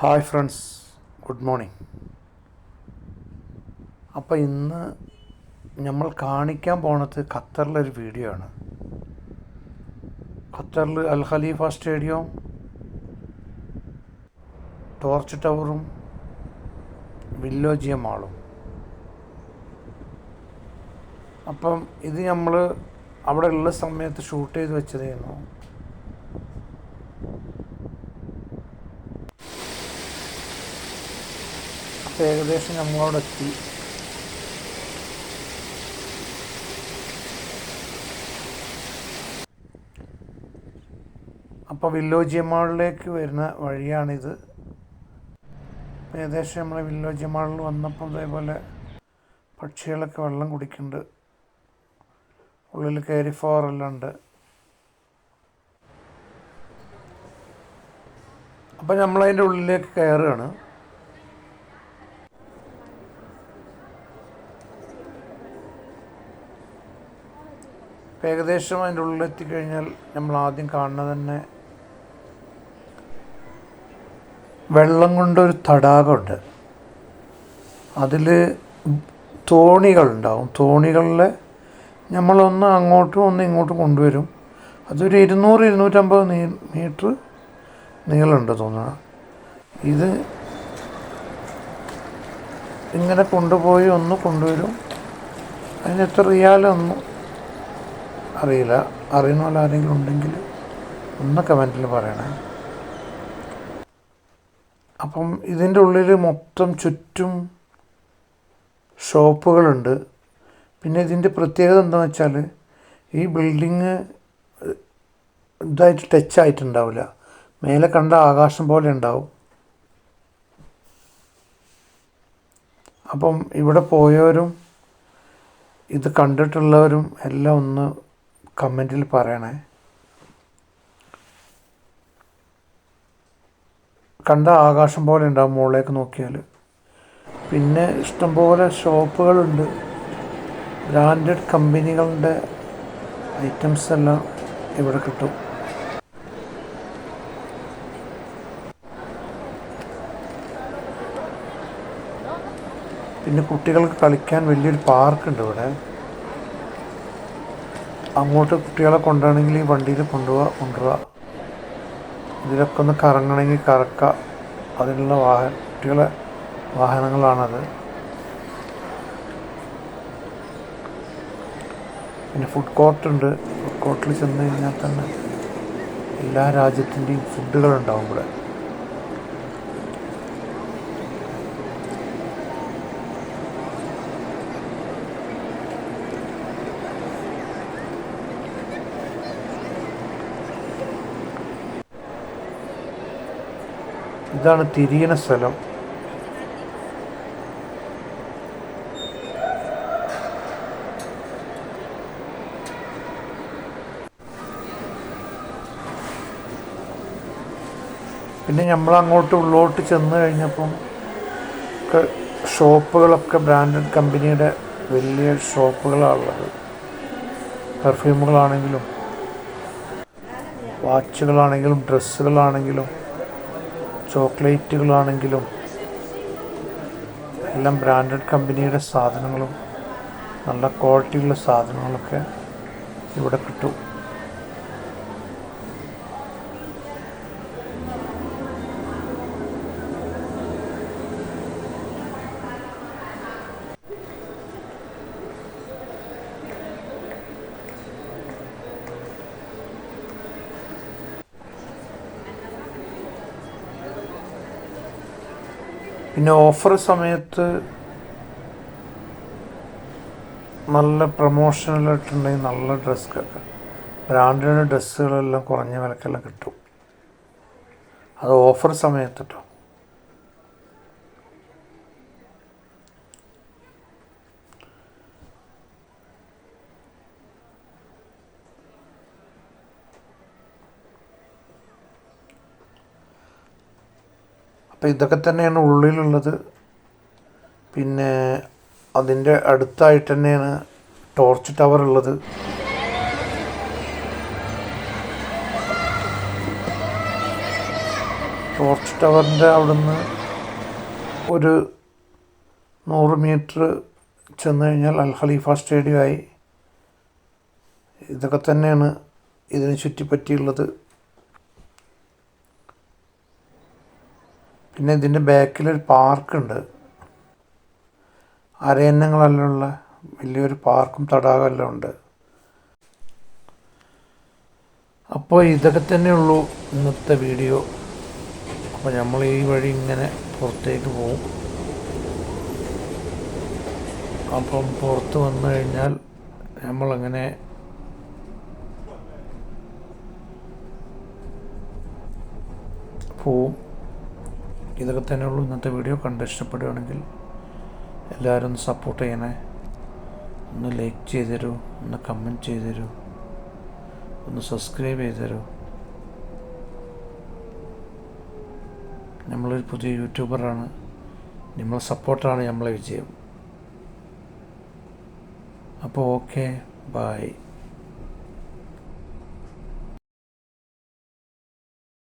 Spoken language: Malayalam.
Hi friends good morning. അപ്പോൾ ഇന്ന് നമ്മൾ കാണിക്കാൻ പോണത് ഖത്തറിലൊരു വീഡിയോ ആണ്. ഖത്തറിൽ അൽ ഖലീഫ സ്റ്റേഡിയം ടോർച്ച് ടവറും വില്ലോജിയ മാളും. അപ്പം ഇത് നമ്മൾ അവിടെ ഉള്ള സമയത്ത് ഷൂട്ട് ചെയ്ത് വെച്ചതായിരുന്നു. ഏകദേശം നമ്മളവിടെ എത്തി അപ്പോൾ വില്ലോജിയമാളിലേക്ക് വരുന്ന വഴിയാണിത്. ഏകദേശം നമ്മൾ വില്ലോജിയമാളിൽ വന്നപ്പോൾ ഇതേപോലെ പക്ഷികളൊക്കെ വെള്ളം കുടിക്കുന്നുണ്ട്. ഉള്ളിൽ കയറി ഫോറെല്ലാം ഉണ്ട്. അപ്പോൾ നമ്മളതിന്റെ ഉള്ളിലേക്ക് കയറുകയാണ്. ഇപ്പം ഏകദേശം അതിന്റെ ഉള്ളിലെത്തിക്കഴിഞ്ഞാൽ നമ്മൾ ആദ്യം കാണുന്നത് തന്നെ വെള്ളം കൊണ്ടൊരു തടാകമുണ്ട്. അതിൽ തോണികളുണ്ടാവും. തോണികളിൽ നമ്മളൊന്ന് അങ്ങോട്ടും ഒന്ന് ഇങ്ങോട്ടും കൊണ്ടുവരും. അതൊരു ഇരുന്നൂറ് ഇരുന്നൂറ്റമ്പത് നീ മീറ്റർ നീളമുണ്ട് തോന്നുന്നു. ഇത് ഇങ്ങനെ കൊണ്ടുപോയി ഒന്ന് കൊണ്ടുവരും. അതിന് എത്ര റിയാലൊന്നും അറിയില്ല. അറിയുന്ന പോലെ ആരെങ്കിലും ഉണ്ടെങ്കിൽ ഒന്ന് കമന്റിൽ പറയണേ. അപ്പം ഇതിന്റെ ഉള്ളിൽ മൊത്തം ചുറ്റും ഷോപ്പുകളുണ്ട്. പിന്നെ ഇതിന്റെ പ്രത്യേകത എന്താണെന്ന് വെച്ചാൽ ഈ ബിൽഡിങ് ഇതായിട്ട് ടച്ച് ആയിട്ടുണ്ടാവില്ല. മേലെ കണ്ട ആകാശം പോലെ ഉണ്ടാവും. അപ്പം ഇവിടെ പോയവരും ഇത് കണ്ടിട്ടുള്ളവരും എല്ലാം ഒന്ന് കമന്റിൽ പറയണേ. കണ്ട ആകാശം പോലെ ഉണ്ടാവും മുകളിലേക്ക് നോക്കിയാൽ. പിന്നെ ഇഷ്ടംപോലെ ഷോപ്പുകളുണ്ട്. ബ്രാൻഡഡ് കമ്പനികളുടെ ഐറ്റംസ് എല്ലാം ഇവിടെ കിട്ടും. പിന്നെ കുട്ടികൾക്ക് കളിക്കാൻ വലിയൊരു പാർക്കുണ്ട് ഇവിടെ. അങ്ങോട്ട് കുട്ടികളെ കൊണ്ടുപോകണമെങ്കിൽ ഈ വണ്ടിയിൽ കൊണ്ടുപോവുക കൊണ്ടുപോവുക ഇതിലൊക്കെ ഒന്ന് കറങ്ങണമെങ്കിൽ കറക്കുക അതിനുള്ള വാഹന കുട്ടികളെ വാഹനങ്ങളാണത്. പിന്നെ ഫുഡ് കോർട്ടുണ്ട് ഫുഡ് കോർട്ടിൽ ചെന്ന് കഴിഞ്ഞാൽ തന്നെ എല്ലാ രാജ്യത്തിന്റെയും ഫുഡുകളുണ്ടാവും ഇവിടെ. ഇതാണ് തിരിയണ സ്ഥലം. പിന്നെ നമ്മൾ അങ്ങോട്ട് ഉള്ളോട്ട് ചെന്ന് കഴിഞ്ഞപ്പം ഷോപ്പുകളൊക്കെ ബ്രാൻഡഡ് കമ്പനിയുടെ വലിയ ഷോപ്പുകളാണുള്ളത്. പെർഫ്യൂമുകളാണെങ്കിലും വാച്ചുകളാണെങ്കിലും ഡ്രസ്സുകളാണെങ്കിലും ചോക്ലേറ്റുകളാണെങ്കിലും എല്ലാം ബ്രാൻഡഡ് കമ്പനിയുടെ സാധനങ്ങളും നല്ല ക്വാളിറ്റിയുള്ള സാധനങ്ങളൊക്കെ ഇവിടെ കിട്ടും. പിന്നെ ഓഫർ സമയത്ത് നല്ല പ്രൊമോഷനിലിട്ടുണ്ടെങ്കിൽ നല്ല ഡ്രസ്സൊക്കെ. ബ്രാൻഡഡ് ഡ്രസ്സുകളെല്ലാം കുറഞ്ഞ വിലക്കെല്ലാം കിട്ടും. അത് ഓഫർ സമയത്ത് കേട്ടോ അപ്പോൾ ഇതൊക്കെ തന്നെയാണ് ഉള്ളിലുള്ളത്. പിന്നെ അതിന്റെ അടുത്തായിട്ട് തന്നെയാണ് ടോർച്ച് ടവർ ഉള്ളത്. ടോർച്ച് ടവറിന്റെ അവിടുന്ന് ഒരു നൂറ് മീറ്റർ ചെന്ന് കഴിഞ്ഞാൽ അൽ ഖലീഫ സ്റ്റേഡിയമായി ഇതൊക്കെ തന്നെയാണ് ഇതിനെ ചുറ്റിപ്പറ്റിയുള്ളത്. പിന്നെ ഇതിന്റെ ബാക്കിലൊരു പാർക്കുണ്ട്. അരയന്നങ്ങളെല്ലാം ഉള്ള വലിയൊരു പാർക്കും തടാകമെല്ലാം ഉണ്ട്. അപ്പോൾ ഇതൊക്കെ തന്നെയുള്ളൂ ഇന്നത്തെ വീഡിയോ. അപ്പോൾ നമ്മൾ ഈ വഴി ഇങ്ങനെ പുറത്തേക്ക് പോകും. അപ്പം പുറത്ത് വന്നു കഴിഞ്ഞാൽ നമ്മളങ്ങനെ പോവും. ഇതൊക്കെ തന്നെയുള്ളൂ ഇന്നത്തെ വീഡിയോ. കണ്ട് ഇഷ്ടപ്പെടുകയാണെങ്കിൽ എല്ലാവരും ഒന്ന് സപ്പോർട്ട് ചെയ്യണേ. ഒന്ന് ലൈക്ക് ചെയ്ത് തരൂ ഒന്ന് കമന്റ് ചെയ്ത് തരൂ ഒന്ന് സബ്സ്ക്രൈബ് ചെയ്ത് തരൂ നമ്മളൊരു പുതിയ യൂട്യൂബറാണ് നിങ്ങളെ സപ്പോർട്ടാണ് നമ്മളെ വിജയം. അപ്പോൾ ഓക്കെ ബായ്